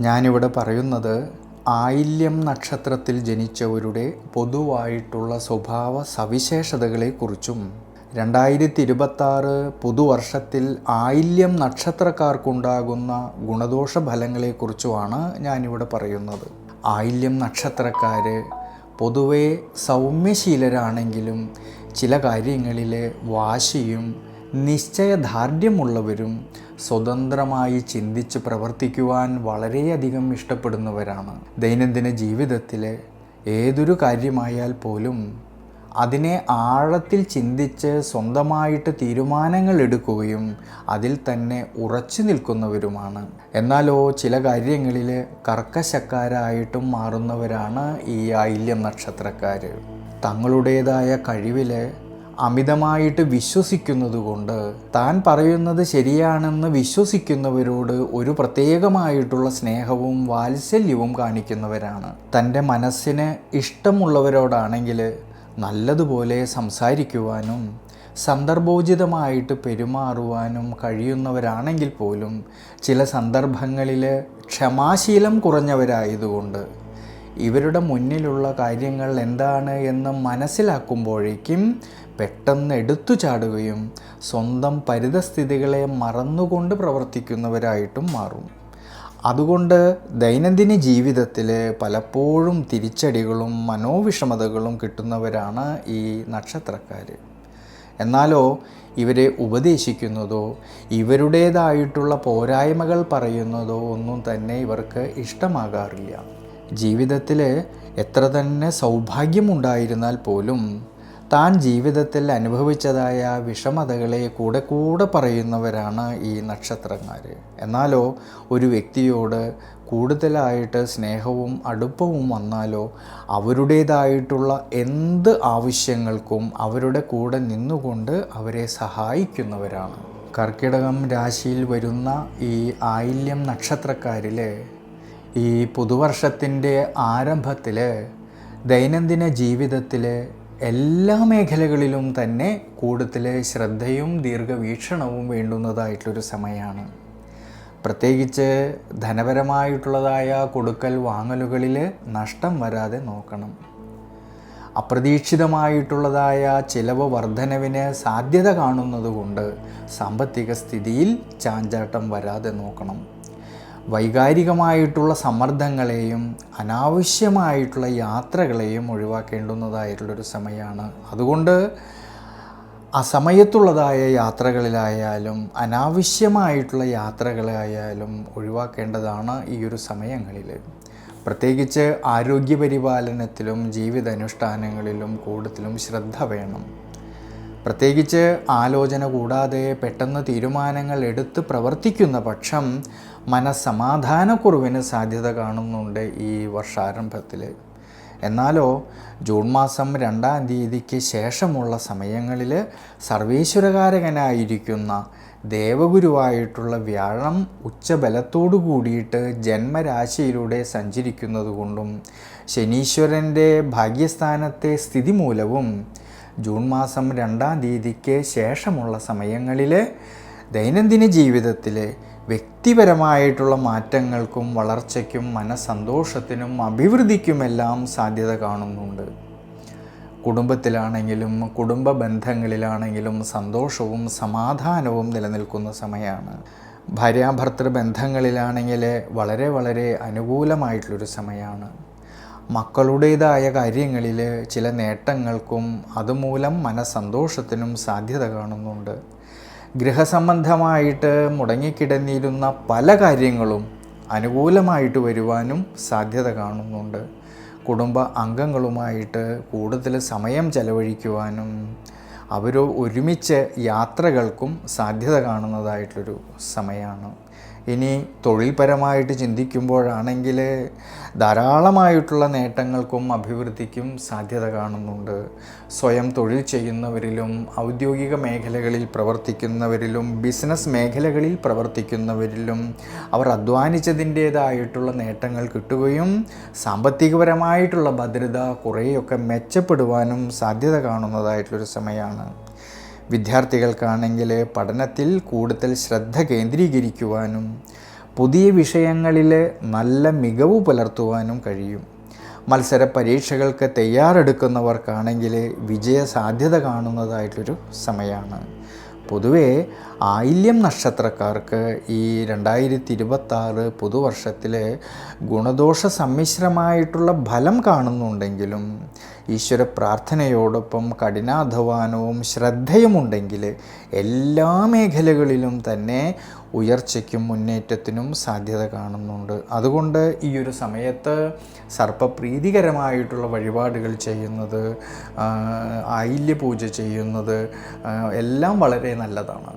ഞാനിവിടെ പറയുന്നത് ആയില്യം നക്ഷത്രത്തിൽ ജനിച്ചവരുടെ പൊതുവായിട്ടുള്ള സ്വഭാവ സവിശേഷതകളെക്കുറിച്ചും രണ്ടായിരത്തി ഇരുപത്താറ് പുതുവർഷത്തിൽ ആയില്യം നക്ഷത്രക്കാർക്കുണ്ടാകുന്ന ഗുണദോഷ ഫലങ്ങളെക്കുറിച്ചുമാണ് ഞാനിവിടെ പറയുന്നത്. ആയില്യം നക്ഷത്രക്കാർ പൊതുവെ സൗമ്യശീലരാണെങ്കിലും ചില കാര്യങ്ങളിൽ വാശിയും നിശ്ചയദാർഢ്യമുള്ളവരും സ്വതന്ത്രമായി ചിന്തിച്ച് പ്രവർത്തിക്കുവാൻ വളരെയധികം ഇഷ്ടപ്പെടുന്നവരാണ്. ദൈനംദിന ജീവിതത്തിലെ ഏതൊരു കാര്യമായാൽ പോലും അതിനെ ആഴത്തിൽ ചിന്തിച്ച് സ്വന്തമായിട്ട് തീരുമാനങ്ങൾ എടുക്കുകയും അതിൽ തന്നെ ഉറച്ചു നിൽക്കുന്നവരുമാണ്. എന്നാലോ ചില കാര്യങ്ങളിൽ കർക്കശക്കാരായിട്ടും മാറുന്നവരാണ് ഈ ആയില്യം നക്ഷത്രക്കാർ തങ്ങളുടേതായ കഴിവിൽ അമിതമായിട്ട് വിശ്വസിക്കുന്നതുകൊണ്ട് താൻ പറയുന്നത് ശരിയാണെന്ന് വിശ്വസിക്കുന്നവരോട് ഒരു പ്രത്യേകമായിട്ടുള്ള സ്നേഹവും വാത്സല്യവും കാണിക്കുന്നവരാണ്. തന്റെ മനസ്സിന് ഇഷ്ടമുള്ളവരോടാണെങ്കിൽ നല്ലതുപോലെ സംസാരിക്കുവാനും സന്ദർഭോചിതമായിട്ട് പെരുമാറുവാനും കഴിയുന്നവരാണെങ്കിൽ പോലും ചില സന്ദർഭങ്ങളിൽ ക്ഷമാശീലം കുറഞ്ഞവരായതുകൊണ്ട് ഇവരുടെ മുന്നിലുള്ള കാര്യങ്ങൾ എന്താണ് എന്ന് മനസ്സിലാക്കുമ്പോഴേക്കും പെട്ടെന്ന് എടുത്തു ചാടുകയും സ്വന്തം പരിതസ്ഥിതികളെ മറന്നുകൊണ്ട് പ്രവർത്തിക്കുന്നവരായിട്ടും മാറും. അതുകൊണ്ട് ദൈനംദിന ജീവിതത്തിൽ പലപ്പോഴും തിരിച്ചടികളും മനോവിഷമതകളും കിട്ടുന്നവരാണ് ഈ നക്ഷത്രക്കാർ എന്നാലോ ഇവരെ ഉപദേശിക്കുന്നതോ ഇവരുടേതായിട്ടുള്ള പോരായ്മകൾ പറയുന്നതോ ഒന്നും തന്നെ ഇവർക്ക് ഇഷ്ടമാകാറില്ല. ജീവിതത്തിൽ എത്ര തന്നെ സൗഭാഗ്യമുണ്ടായിരുന്നാൽ പോലും താൻ ജീവിതത്തിൽ അനുഭവിച്ചതായ വിഷമതകളെ കൂടെ കൂടെ പറയുന്നവരാണ് ഈ നക്ഷത്രക്കാർ. എന്നാലോ ഒരു വ്യക്തിയോട് കൂടുതലായിട്ട് സ്നേഹവും അടുപ്പവും വന്നാലോ അവരുടേതായിട്ടുള്ള എന്ത് ആവശ്യങ്ങൾക്കും അവരുടെ കൂടെ നിന്നുകൊണ്ട് അവരെ സഹായിക്കുന്നവരാണ്. കർക്കിടകം രാശിയിൽ വരുന്ന ഈ ആയില്യം നക്ഷത്രക്കാരിൽ ഈ പുതുവർഷത്തിന്റെ ആരംഭത്തിൽ ദൈനംദിന ജീവിതത്തിൽ എല്ലാ മേഖലകളിലും തന്നെ കൂടുതൽ ശ്രദ്ധയും ദീർഘവീക്ഷണവും വേണ്ടുന്നതായിട്ടുള്ളൊരു സമയമാണ്. പ്രത്യേകിച്ച് ധനപരമായിട്ടുള്ളതായ കൊടുക്കൽ വാങ്ങലുകളിൽ നഷ്ടം വരാതെ നോക്കണം. അപ്രതീക്ഷിതമായിട്ടുള്ളതായ ചിലവ് വർധനവിന് സാധ്യത കാണുന്നതുകൊണ്ട് സാമ്പത്തിക സ്ഥിതിയിൽ ചാഞ്ചാട്ടം വരാതെ നോക്കണം. വൈകാരികമായിട്ടുള്ള സമ്മർദ്ദങ്ങളെയും അനാവശ്യമായിട്ടുള്ള യാത്രകളെയും ഒഴിവാക്കേണ്ടുന്നതായിട്ടുള്ളൊരു സമയമാണ്. അതുകൊണ്ട് അസമയത്തുള്ളതായ യാത്രകളിലായാലും അനാവശ്യമായിട്ടുള്ള യാത്രകളായാലും ഒഴിവാക്കേണ്ടതാണ് ഈ ഒരു സമയങ്ങളിൽ പ്രത്യേകിച്ച് ആരോഗ്യപരിപാലനത്തിലും ജീവിതാനുഷ്ഠാനങ്ങളിലും കൂടുതലും ശ്രദ്ധ വേണം. പ്രത്യേകിച്ച് ആലോചന കൂടാതെ പെട്ടെന്ന് തീരുമാനങ്ങൾ എടുത്ത് പ്രവർത്തിക്കുന്ന പക്ഷം മനസ്സമാധാനക്കുറവിന് സാധ്യത കാണുന്നുണ്ട് ഈ വർഷാരംഭത്തിൽ എന്നാലോ ജൂൺ മാസം രണ്ടാം തീയതിക്ക് ശേഷമുള്ള സമയങ്ങളിൽ സർവീശ്വരകാരകനായിരിക്കുന്ന ദേവഗുരുവായിട്ടുള്ള വ്യാഴം ഉച്ചബലത്തോടു കൂടിയിട്ട് ജന്മരാശിയിലൂടെ സഞ്ചരിക്കുന്നത് കൊണ്ടും ശനീശ്വരന്റെ ഭാഗ്യസ്ഥാനത്തെ സ്ഥിതി മൂലവും ജൂൺ മാസം രണ്ടാം തീയതിക്ക് ശേഷമുള്ള സമയങ്ങളിൽ ദൈനംദിന ജീവിതത്തിൽ വ്യക്തിപരമായിട്ടുള്ള മാറ്റങ്ങൾക്കും വളർച്ചയ്ക്കും മനസ്സന്തോഷത്തിനും അഭിവൃദ്ധിക്കുമെല്ലാം സാധ്യത കാണുന്നുണ്ട്. കുടുംബത്തിലാണെങ്കിലും കുടുംബ ബന്ധങ്ങളിലാണെങ്കിലും സന്തോഷവും സമാധാനവും നിലനിൽക്കുന്ന സമയമാണ് ഭാര്യാഭർത്തൃ ബന്ധങ്ങളിലാണെങ്കിൽ വളരെ വളരെ അനുകൂലമായിട്ടുള്ളൊരു സമയമാണ് മക്കളുടേതായ കാര്യങ്ങളിൽ ചില നേട്ടങ്ങൾക്കും അതുമൂലം മനസ്സന്തോഷത്തിനും സാധ്യത കാണുന്നുണ്ട്. ഗൃഹസംബന്ധമായിട്ട് മുടങ്ങിക്കിടന്നിരുന്ന പല കാര്യങ്ങളും അനുകൂലമായിട്ട് വരുവാനും സാധ്യത കാണുന്നുണ്ട്. കുടുംബ അംഗങ്ങളുമായിട്ട് കൂടുതൽ സമയം ചെലവഴിക്കുവാനും അവർ ഒരുമിച്ച് യാത്രകൾക്കും സാധ്യത കാണുന്നതായിട്ടൊരു സമയമാണ്. ഇനി തൊഴിൽപരമായിട്ട് ചിന്തിക്കുമ്പോഴാണെങ്കിൽ ധാരാളമായിട്ടുള്ള നേട്ടങ്ങൾക്കും അഭിവൃദ്ധിക്കും സാധ്യത കാണുന്നുണ്ട്. സ്വയം തൊഴിൽ ചെയ്യുന്നവരിലും ഔദ്യോഗിക മേഖലകളിൽ പ്രവർത്തിക്കുന്നവരിലും ബിസിനസ് മേഖലകളിൽ പ്രവർത്തിക്കുന്നവരിലും അവർ അധ്വാനിച്ചതിന്റേതായിട്ടുള്ള നേട്ടങ്ങൾ കിട്ടുകയും സാമ്പത്തികപരമായിട്ടുള്ള ഭദ്രത കുറേയൊക്കെ മെച്ചപ്പെടുവാനും സാധ്യത കാണുന്നതായിട്ടുള്ളൊരു സമയമാണ്. വിദ്യാർത്ഥികൾക്കാണെങ്കിൽ പഠനത്തിൽ കൂടുതൽ ശ്രദ്ധ കേന്ദ്രീകരിക്കുവാനും പുതിയ വിഷയങ്ങളിൽ നല്ല മികവ് പുലർത്തുവാനും കഴിയും. മത്സര പരീക്ഷകൾക്ക് തയ്യാറെടുക്കുന്നവർക്കാണെങ്കിൽ വിജയ സാധ്യത കാണുന്നതായിട്ടൊരു സമയമാണ് പൊതുവേ ആയില്യം നക്ഷത്രക്കാർക്ക് ഈ രണ്ടായിരത്തി ഇരുപത്താറ് പുതുവർഷത്തിൽ ഗുണദോഷ സമ്മിശ്രമായിട്ടുള്ള ഫലം കാണുന്നുണ്ടെങ്കിലും ഈശ്വര പ്രാർത്ഥനയോടൊപ്പം കഠിനാധ്വാനവും ശ്രദ്ധയുമുണ്ടെങ്കിൽ എല്ലാ മേഖലകളിലും തന്നെ ഉയർച്ചയ്ക്കും മുന്നേറ്റത്തിനും സാധ്യത കാണുന്നുണ്ട്. അതുകൊണ്ട് ഈ ഒരു സമയത്ത് സർപ്പപ്രീതികരമായിട്ടുള്ള വഴിപാടുകൾ ചെയ്യുന്നത് ആയില്യ പൂജ ചെയ്യുന്നത് എല്ലാം വളരെ നല്ലതാണ്.